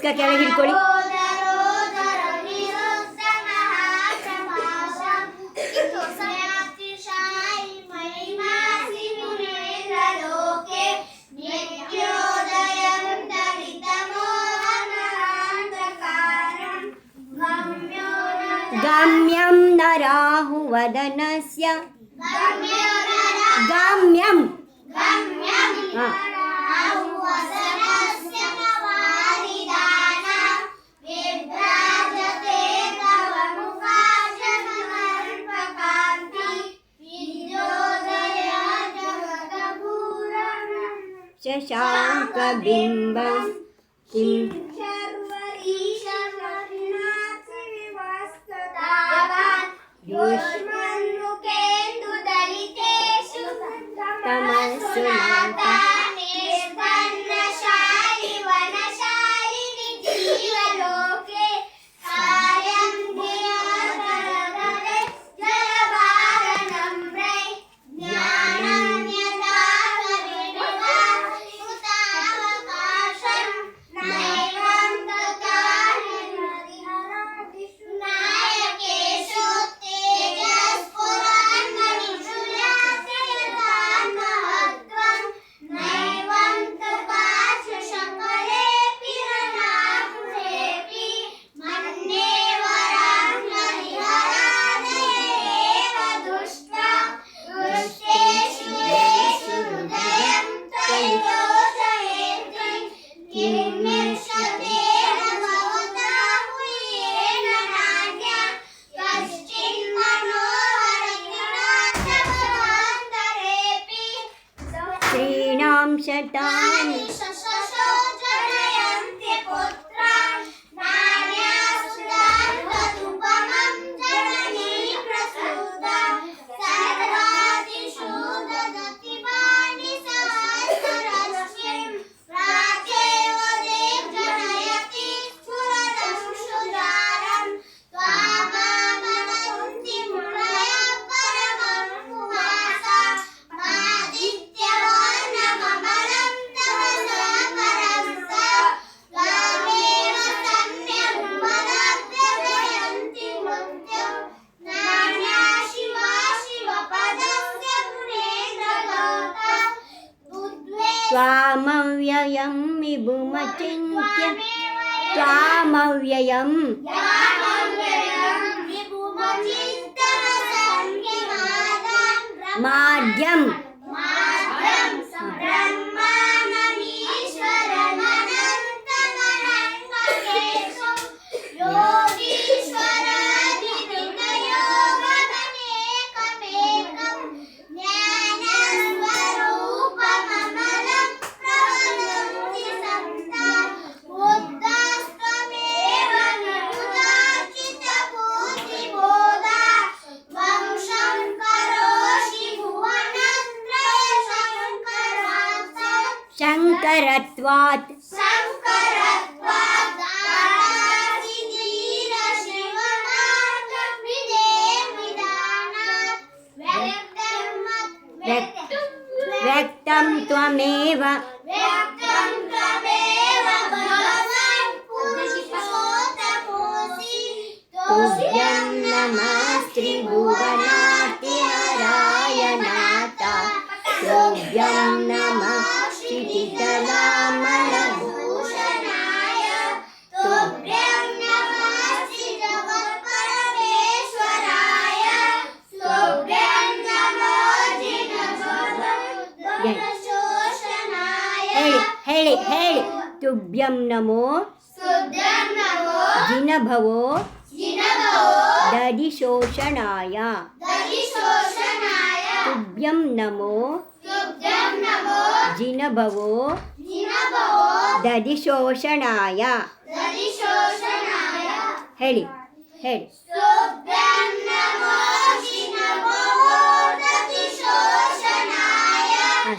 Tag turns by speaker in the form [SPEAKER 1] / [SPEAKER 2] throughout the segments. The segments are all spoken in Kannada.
[SPEAKER 1] Francisca que ha. प्रतिबिम्बं किं
[SPEAKER 2] त्वामव्ययं विभुमचिन्त्य
[SPEAKER 1] त्वामव्ययं
[SPEAKER 2] माढ्यम्
[SPEAKER 1] God. ದಧಿಶೋಷಣಾಯ ತುಭ್ಯಂ ನಮೋ ಜಿನಭವೋ ದಧಿ
[SPEAKER 2] ಶೋಷಣಾಯ
[SPEAKER 1] ಹೇಳಿ ಹೇಳಿ.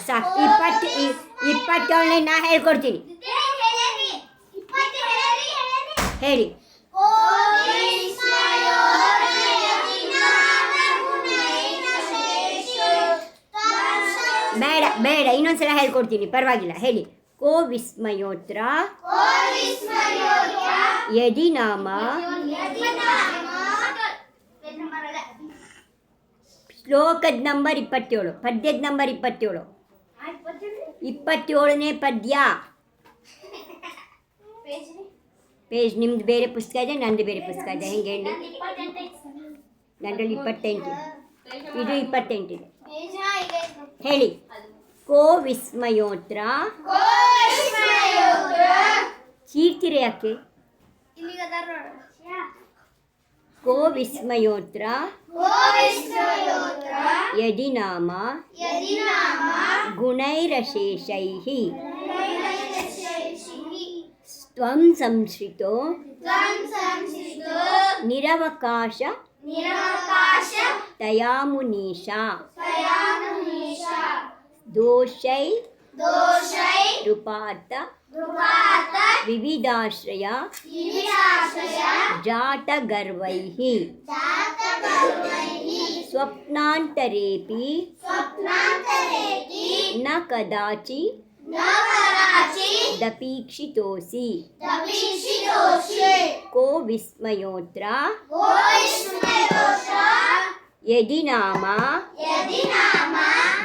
[SPEAKER 1] ಸಾಕು. ಇಪ್ಪತ್ತು ಇಪ್ಪತ್ತೇಳನೇ ನಾ ಹೇಳ್ಕೊಡ್ತೀನಿ. ಹೇಳಿ. ಬೇಡ ಬೇಡ ಇನ್ನೊಂದ್ಸಲ ಹೇಳ್ಕೊಡ್ತೀನಿ ಪರವಾಗಿಲ್ಲ ಹೇಳಿ ಕೋ ವಿಸ್ಮಯೋತ್ರ ಯದಿ ನಾಮ ಶ್ಲೋಕದ ನಂಬರ್ ಇಪ್ಪತ್ತೇಳು ಪದ್ಯದ ನಂಬರ್ ಇಪ್ಪತ್ತೇಳು ಇಪ್ಪತ್ತೇಳನೇ ಪದ್ಯ ಪೇಜ್ ನಿಮ್ದು ಬೇರೆ ಪುಸ್ತಕ ಇದೆ ನಂದು ಬೇರೆ ಪುಸ್ತಕ ಇದೆ ಹೆಂಗೆ ಹೇಳಿ ನನ್ನಲ್ಲಿ ಇಪ್ಪತ್ತೆಂಟು ಇದು ಇಪ್ಪತ್ತೆಂಟಿದೆ ಹೇಳಿ. ಕೋ ವಿಸ್ಮಯೋತ್ರ. ಚೀರ್ತಿರೆ ಯಾಕೆ? ಕೋ ವಿಸ್ಮಯೋತ್ರ. ಯದಿ ನಾಮ ಗುಣೈರಶೇಷೈ ತ್ವಂ ಸಂಶ್ರಿತೋ. ನಿರವಕಾಶ.
[SPEAKER 2] ನಿರವಕಾಶ.
[SPEAKER 1] ತಯಾ ಮುನೀಷಾ दोषै
[SPEAKER 2] दोषै रुपात
[SPEAKER 1] रुपात
[SPEAKER 2] विविधाश्रय
[SPEAKER 1] विविधाश्रय जाटगर्वैः
[SPEAKER 2] जाटगर्वैः
[SPEAKER 1] स्वप्नान्तरेऽपि
[SPEAKER 2] स्वप्नान्तरेऽपि
[SPEAKER 1] न
[SPEAKER 2] कदाचि
[SPEAKER 1] न
[SPEAKER 2] कदाचि
[SPEAKER 1] दपीक्षितोसि दपीक्षितोसि को विस्मयोऽत्र
[SPEAKER 2] को
[SPEAKER 1] विस्मयोऽत्र यदि
[SPEAKER 2] नामा यदि
[SPEAKER 1] नामा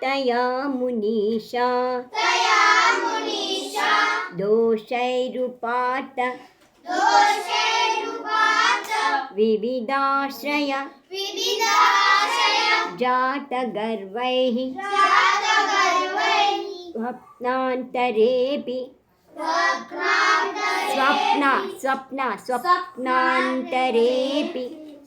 [SPEAKER 1] तया मुनीषा। तया मुनीषा।
[SPEAKER 2] दोषैरुपात। दोषैरुपात। विविदाश्रय विविदाश्रय
[SPEAKER 1] विविधाश्रय। विविधाश्रय। जातगर्वैः। जातगर्वैः।
[SPEAKER 2] स्वप्नान्तरेपि स्वप्ना स्वप्ना स्वप्नान्तरेऽपि।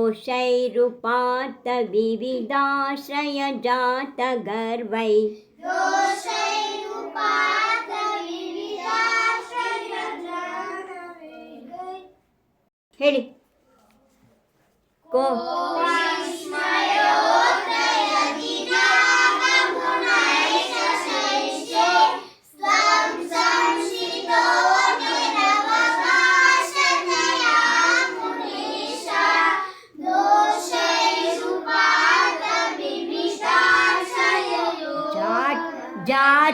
[SPEAKER 1] दोषैरुपातविविधाश्रयजातगर्वै
[SPEAKER 2] ದೋಷೈರುಪಾತ ವಿವಿಧಾಶ್ರಯ ಜಾತವೇಗೈ
[SPEAKER 1] ಹೇಳಿ ಕೋ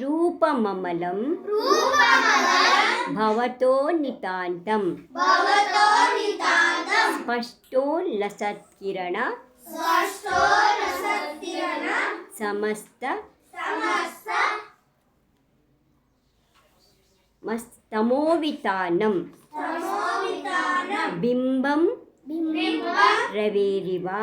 [SPEAKER 2] రూపమమలం
[SPEAKER 1] भवतो
[SPEAKER 2] నితాంతం
[SPEAKER 1] స్పష్టో
[SPEAKER 2] లసత్కిరణ
[SPEAKER 1] సమస్త
[SPEAKER 2] తమోవితానం
[SPEAKER 1] బింబం
[SPEAKER 2] రవేరివా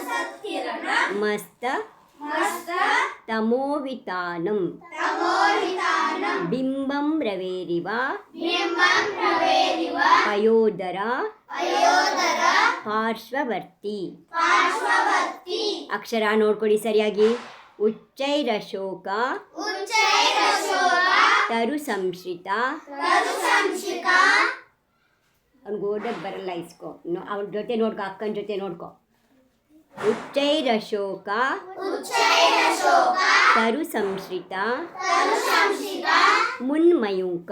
[SPEAKER 1] ಪಾರ್ಶ್ವವರ್ತಿ ಮಸ್ತ
[SPEAKER 2] ಮಸ್ತ
[SPEAKER 1] ತಮೋವಿತಾನಂ
[SPEAKER 2] ತಮೋಹಿತಾನಂ
[SPEAKER 1] ಬಿಂಬಂ ರವೇರಿವ
[SPEAKER 2] ಬಿಂಬಂ ಪ್ರವೇರಿವ
[SPEAKER 1] ಪಯೋದರ
[SPEAKER 2] ಅಯೋದರ
[SPEAKER 1] ಪಾರ್ಶ್ವವರ್ತಿ ಅಕ್ಷರ ನೋಡ್ಕೊಡಿ ಸರಿಯಾಗಿ. ಉಚ್ಚೈರಶೋಕ
[SPEAKER 2] ಉಚ್ಚೈರ ಶೋಕ
[SPEAKER 1] ತರು ಸಂಶ್ರಿತ ಅವ್ನಿಗೆ ಓದಕ್ಕೆ ಬರಲ್ಲ ಇಸ್ಕೋ. ಅವ್ನ ಜೊತೆ ನೋಡ್ಕೊ ಅಕ್ಕನ ಜೊತೆ ನೋಡ್ಕೊ. उच्चैरशोक
[SPEAKER 2] तरुसंश्रित
[SPEAKER 1] मुन्मयूक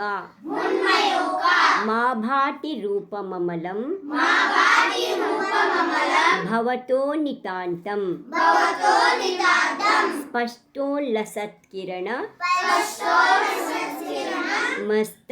[SPEAKER 1] माभाटिरूपममलं
[SPEAKER 2] भवतो नितान्तं स्पष्टोल्लसत्किरण
[SPEAKER 1] मस्त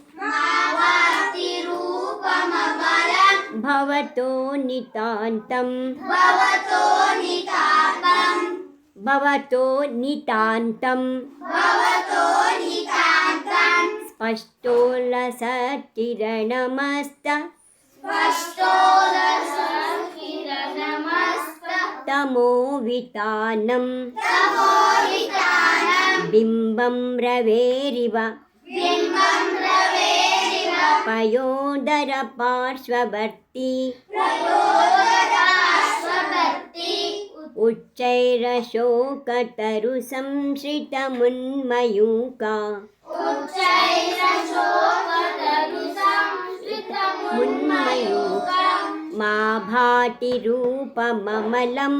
[SPEAKER 1] भवतो
[SPEAKER 2] नितान्तं। स्पष्टो
[SPEAKER 1] लस किरणमस्तमोवितानं
[SPEAKER 2] बिम्बं रवेरिव।
[SPEAKER 1] पयोदरपार्श्ववर्ती
[SPEAKER 2] उच्चैरशोकतरु उच्चैरशोकतरुसंश्रितमुन्मयूकामयूका मा भाति रूपममलम्।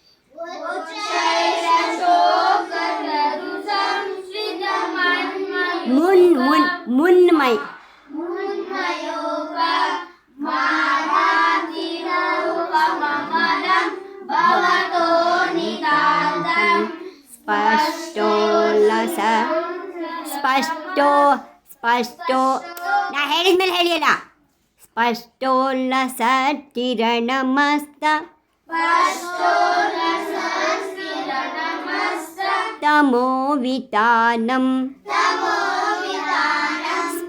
[SPEAKER 2] முன் முன் முன்மை સ્પષ્ટો લસ સ્પષ્ટો
[SPEAKER 1] સ્પષ્ટો
[SPEAKER 2] ના હેરી
[SPEAKER 1] મેલ હેરી
[SPEAKER 2] ના
[SPEAKER 1] સ્પષ્ટો લસ
[SPEAKER 2] કિરણ
[SPEAKER 1] મસ્ત તમો વિતાનમ તમો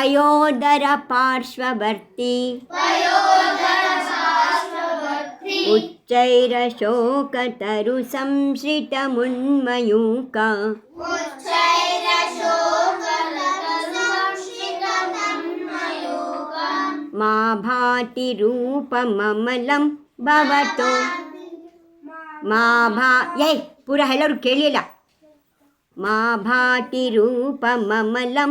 [SPEAKER 2] पयोदरपार्श्ववर्ती
[SPEAKER 1] पयोदरशाश्ववर्ति
[SPEAKER 2] उच्चैरशोकतरुसंश्रितमुन्मयूका
[SPEAKER 1] उच्चैरशोकतरुसंश्रितमन्मयूकम्
[SPEAKER 2] मा भाति ರೂಪಮಮಲಂ ಭವತೋ ಮಾ ಭಾ ಏಯ್ ಪೂರ ಎಲ್ಲರೂ ಕೇಳಿಲ್ಲ ಮಾ ಭಾತಿ ರೂಪಮಮಲಂ ಭವತೋ ನಿತಾಂತಂ
[SPEAKER 1] माभातिरूपममलं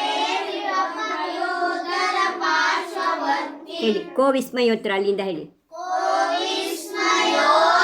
[SPEAKER 2] ಹೇಳಿ ಕೋ ವಿಸ್ಮಯೋತ್ರ ಅಲ್ಲಿಂದ ಹೇಳಿ
[SPEAKER 1] को विस्मयो